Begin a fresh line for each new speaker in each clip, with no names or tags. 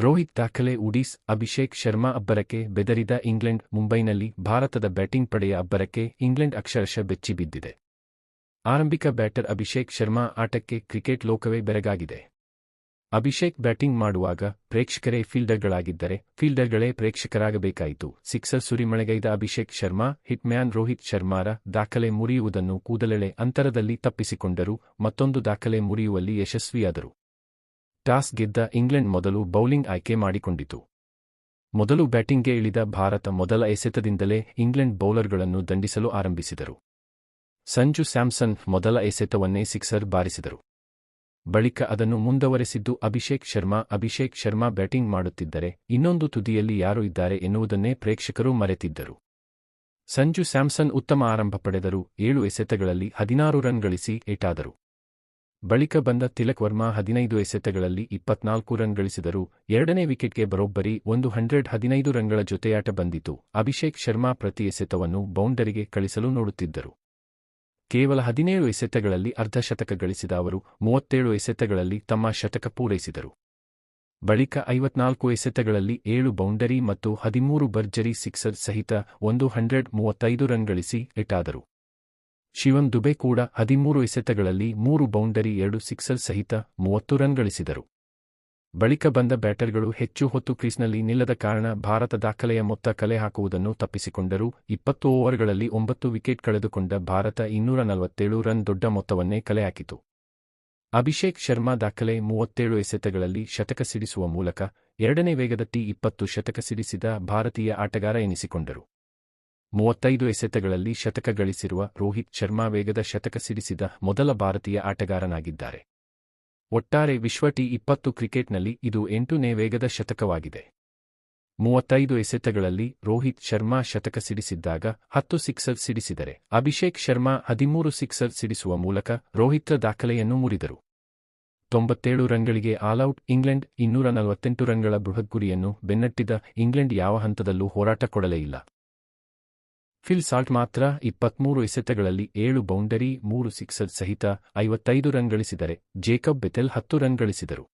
ರೋಹಿತ್ ದಾಖಲೆ ಉಡೀಸ್ ಅಭಿಷೇಕ್ ಶರ್ಮಾ ಅಬ್ಬರಕ್ಕೆ ಬೆದರಿದ ಇಂಗ್ಲೆಂಡ್ ಮುಂಬೈನಲ್ಲಿ ಭಾರತದ ಬ್ಯಾಟಿಂಗ್ ಪಡೆಯ ಅಬ್ಬರಕ್ಕೆ ಇಂಗ್ಲೆಂಡ್ ಅಕ್ಷರಶಃ ಬೆಚ್ಚಿಬಿದ್ದಿದೆ ಆರಂಭಿಕ ಬ್ಯಾಟರ್ ಅಭಿಷೇಕ್ ಶರ್ಮಾ ಆಟಕ್ಕೆ ಕ್ರಿಕೆಟ್ ಲೋಕವೇ ಬೆರಗಾಗಿದೆ. ಅಭಿಷೇಕ್ ಬ್ಯಾಟಿಂಗ್ ಮಾಡುವಾಗ ಪ್ರೇಕ್ಷಕರೇ ಫೀಲ್ಡರ್ಗಳಾಗಿದ್ದರೆ ಫೀಲ್ಡರ್ಗಳೇ ಪ್ರೇಕ್ಷಕರಾಗಬೇಕಾಯಿತು. ಸಿಕ್ಸರ್ ಸುರಿಮಳೆಗೈದ ಅಭಿಷೇಕ್ ಶರ್ಮಾ, ಹಿಟ್ಮ್ಯಾನ್ ರೋಹಿತ್ ಶರ್ಮಾರ ದಾಖಲೆ ಮುರಿಯುವುದನ್ನು ಕೂದಲೆಳೆ ಅಂತರದಲ್ಲಿ ತಪ್ಪಿಸಿಕೊಂಡರು, ಮತ್ತೊಂದು ದಾಖಲೆ ಮುರಿಯುವಲ್ಲಿ ಯಶಸ್ವಿಯಾದರು. ಟಾಸ್ ಗೆದ್ದ ಇಂಗ್ಲೆಂಡ್ ಮೊದಲು ಬೌಲಿಂಗ್ ಆಯ್ಕೆ ಮಾಡಿಕೊಂಡಿತು. ಮೊದಲು ಬ್ಯಾಟಿಂಗ್ಗೆ ಇಳಿದ ಭಾರತ ಮೊದಲ ಎಸೆತದಿಂದಲೇ ಇಂಗ್ಲೆಂಡ್ ಬೌಲರ್ಗಳನ್ನು ದಂಡಿಸಲು ಆರಂಭಿಸಿದರು. ಸಂಜು ಸ್ಯಾಮ್ಸನ್ ಮೊದಲ ಎಸೆತವನ್ನೇ ಸಿಕ್ಸರ್ ಬಾರಿಸಿದರು. ಬಳಿಕ ಅದನ್ನು ಮುಂದುವರೆಸಿದ್ದು ಅಭಿಷೇಕ್ ಶರ್ಮಾ. ಅಭಿಷೇಕ್ ಶರ್ಮಾ ಬ್ಯಾಟಿಂಗ್ ಮಾಡುತ್ತಿದ್ದರೆ ಇನ್ನೊಂದು ತುದಿಯಲ್ಲಿ ಯಾರು ಇದ್ದಾರೆ ಎನ್ನುವುದನ್ನೇ ಪ್ರೇಕ್ಷಕರು ಮರೆತಿದ್ದರು. ಸಂಜು ಸ್ಯಾಮ್ಸನ್ ಉತ್ತಮ ಆರಂಭ ಪಡೆದರು. ಏಳು ಎಸೆತಗಳಲ್ಲಿ ಹದಿನಾರು ರನ್ ಗಳಿಸಿ ಏಟಾದರು. ಬಳಿಕ ಬಂದ ತಿಲಕ್ ವರ್ಮಾ ಹದಿನೈದು ಎಸೆತಗಳಲ್ಲಿ ಇಪ್ಪತ್ನಾಲ್ಕು ರನ್ ಗಳಿಸಿದರು. ಎರಡನೇ ವಿಕೆಟ್ಗೆ ಬರೋಬ್ಬರಿ ಒಂದು ಹಂಡ್ರೆಡ್ ಹದಿನೈದು ರನ್ಗಳ ಜೊತೆಯಾಟ ಬಂದಿತು. ಅಭಿಷೇಕ್ ಶರ್ಮಾ ಪ್ರತಿ ಎಸೆತವನ್ನು ಬೌಂಡರಿಗೆ ಕಳಿಸಲು ನೋಡುತ್ತಿದ್ದರು. ಕೇವಲ ಹದಿನೇಳು ಎಸೆತಗಳಲ್ಲಿ ಅರ್ಧಶತಕ ಗಳಿಸಿದ ಅವರು ಮೂವತ್ತೇಳು ಎಸೆತಗಳಲ್ಲಿ ತಮ್ಮ ಶತಕ ಪೂರೈಸಿದರು. ಬಳಿಕ ಐವತ್ನಾಲ್ಕು ಎಸೆತಗಳಲ್ಲಿ ಏಳು ಬೌಂಡರಿ ಮತ್ತು ಹದಿಮೂರು ಬರ್ಜರಿ ಸಿಕ್ಸರ್ ಸಹಿತ ಒಂದು ಹಂಡ್ರೆಡ್ ಮೂವತ್ತೈದು ರನ್ ಗಳಿಸಿ ಎಟಾದರು. ಶಿವಂ ದುಬೆ ಕೂಡ ಹದಿಮೂರು ಎಸೆತಗಳಲ್ಲಿ ಮೂರು ಬೌಂಡರಿ, ಎರಡು ಸಿಕ್ಸರ್ ಸಹಿತ ಮೂವತ್ತು ರನ್ ಗಳಿಸಿದರು. ಬಳಿಕ ಬಂದ ಬ್ಯಾಟರ್ಗಳು ಹೆಚ್ಚು ಹೊತ್ತು ಕ್ರೀಸ್ನಲ್ಲಿ ನಿಲ್ಲದ ಕಾರಣ ಭಾರತ ದಾಖಲೆಯ ಮೊತ್ತ ಕಲೆ ಹಾಕುವುದನ್ನು ತಪ್ಪಿಸಿಕೊಂಡರು. ಇಪ್ಪತ್ತು ಓವರ್ಗಳಲ್ಲಿ ಒಂಬತ್ತು ವಿಕೆಟ್ ಕಳೆದುಕೊಂಡ ಭಾರತ ಇನ್ನೂರ ನಲವತ್ತೇಳು ರನ್ ದೊಡ್ಡ ಮೊತ್ತವನ್ನೇ ಕಲೆಹಾಕಿತು ಅಭಿಷೇಕ್ ಶರ್ಮಾ ದಾಖಲೆ ಮೂವತ್ತೇಳು ಎಸೆತಗಳಲ್ಲಿ ಶತಕ ಸಿಡಿಸುವ ಮೂಲಕ ಎರಡನೇ ವೇಗದ ಟಿ ಇಪ್ಪತ್ತು ಶತಕ ಸಿಡಿಸಿದ ಭಾರತೀಯ ಆಟಗಾರ ಎನಿಸಿಕೊಂಡರು. ಮೂವತ್ತೈದು ಎಸೆತಗಳಲ್ಲಿ ಶತಕ ಗಳಿಸಿರುವ ರೋಹಿತ್ ಶರ್ಮಾ ವೇಗದ ಶತಕ ಸಿಡಿಸಿದ ಮೊದಲ ಭಾರತೀಯ ಆಟಗಾರನಾಗಿದ್ದಾರೆ. ಒಟ್ಟಾರೆ ವಿಶ್ವ ಟಿ ಇಪ್ಪತ್ತು ಕ್ರಿಕೆಟ್ನಲ್ಲಿ ಇದು ಎಂಟುನೇ ವೇಗದ ಶತಕವಾಗಿದೆ. ಮೂವತ್ತೈದು ಎಸೆತಗಳಲ್ಲಿ ರೋಹಿತ್ ಶರ್ಮಾ ಶತಕ ಸಿಡಿಸಿದ್ದಾಗ ಹತ್ತು ಸಿಕ್ಸರ್ ಸಿಡಿಸಿದರೆ ಅಭಿಷೇಕ್ ಶರ್ಮಾ ಹದಿಮೂರು ಸಿಕ್ಸರ್ ಸಿಡಿಸುವ ಮೂಲಕ ರೋಹಿತ್ರ ದಾಖಲೆಯನ್ನು ಮುರಿದರು. ತೊಂಬತ್ತೇಳು ರನ್ಗಳಿಗೆ ಆಲ್ಔಟ್ ಇಂಗ್ಲೆಂಡ್, ಇನ್ನೂರ ನಲವತ್ತೆಂಟು ರನ್ಗಳ ಬೃಹತ್ ಗುರಿಯನ್ನು ಬೆನ್ನಟ್ಟಿದ ಇಂಗ್ಲೆಂಡ್ ಯಾವ ಹಂತದಲ್ಲೂ ಹೋರಾಟ ಕೊಡಲೇ ಇಲ್ಲ. ಫಿಲ್ ಸಾಲ್ಟ್ ಮಾತ್ರ ಇಪ್ಪತ್ಮೂರು ಎಸೆತಗಳಲ್ಲಿ ಏಳು ಬೌಂಡರಿ, ಮೂರು ಸಿಕ್ಸರ್ ಸಹಿತ ಐವತ್ತೈದು ರನ್ ಗಳಿಸಿದರೆ ಜೇಕಬ್ ಬೆತೆಲ್ ಹತ್ತು ರನ್ ಗಳಿಸಿದರು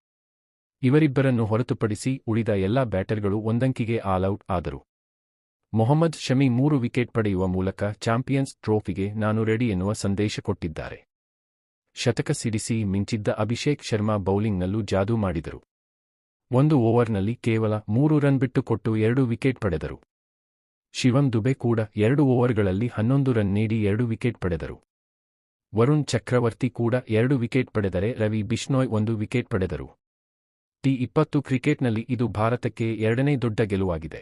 ಇವರಿಬ್ಬರನ್ನು ಹೊರತುಪಡಿಸಿ ಉಳಿದ ಎಲ್ಲಾ ಬ್ಯಾಟರ್ಗಳು ಒಂದಂಕಿಗೆ ಆಲ್ಔಟ್ ಆದರು. ಮೊಹಮ್ಮದ್ ಶಮಿ ಮೂರು ವಿಕೆಟ್ ಪಡೆಯುವ ಮೂಲಕ ಚಾಂಪಿಯನ್ಸ್ ಟ್ರೋಫಿಗೆ ನಾನು ರೆಡಿ ಎನ್ನುವ ಸಂದೇಶ ಕೊಟ್ಟಿದ್ದಾರೆ. ಶತಕ ಸಿಡಿಸಿ ಮಿಂಚಿದ್ದ ಅಭಿಷೇಕ್ ಶರ್ಮಾ ಬೌಲಿಂಗ್ನಲ್ಲೂ ಜಾದೂ ಮಾಡಿದರು. ಒಂದು ಓವರ್ನಲ್ಲಿ ಕೇವಲ ಮೂರು ರನ್ ಬಿಟ್ಟುಕೊಟ್ಟು ಎರಡು ವಿಕೆಟ್ ಪಡೆದರು. ಶಿವಂ ದುಬೆ ಕೂಡ ಎರಡು ಓವರ್ಗಳಲ್ಲಿ ಹನ್ನೊಂದು ರನ್ ನೀಡಿ ಎರಡು ವಿಕೆಟ್ ಪಡೆದರು. ವರುಣ್ ಚಕ್ರವರ್ತಿ ಕೂಡ ಎರಡು ವಿಕೆಟ್ ಪಡೆದರೆ ರವಿ ಬಿಷ್ಣೋಯ್ ಒಂದು ವಿಕೆಟ್ ಪಡೆದರು. ಟಿ ಇಪ್ಪತ್ತು ಕ್ರಿಕೆಟ್ನಲ್ಲಿ ಇದು ಭಾರತಕ್ಕೆ ಎರಡನೇ ದೊಡ್ಡ ಗೆಲುವಾಗಿದೆ.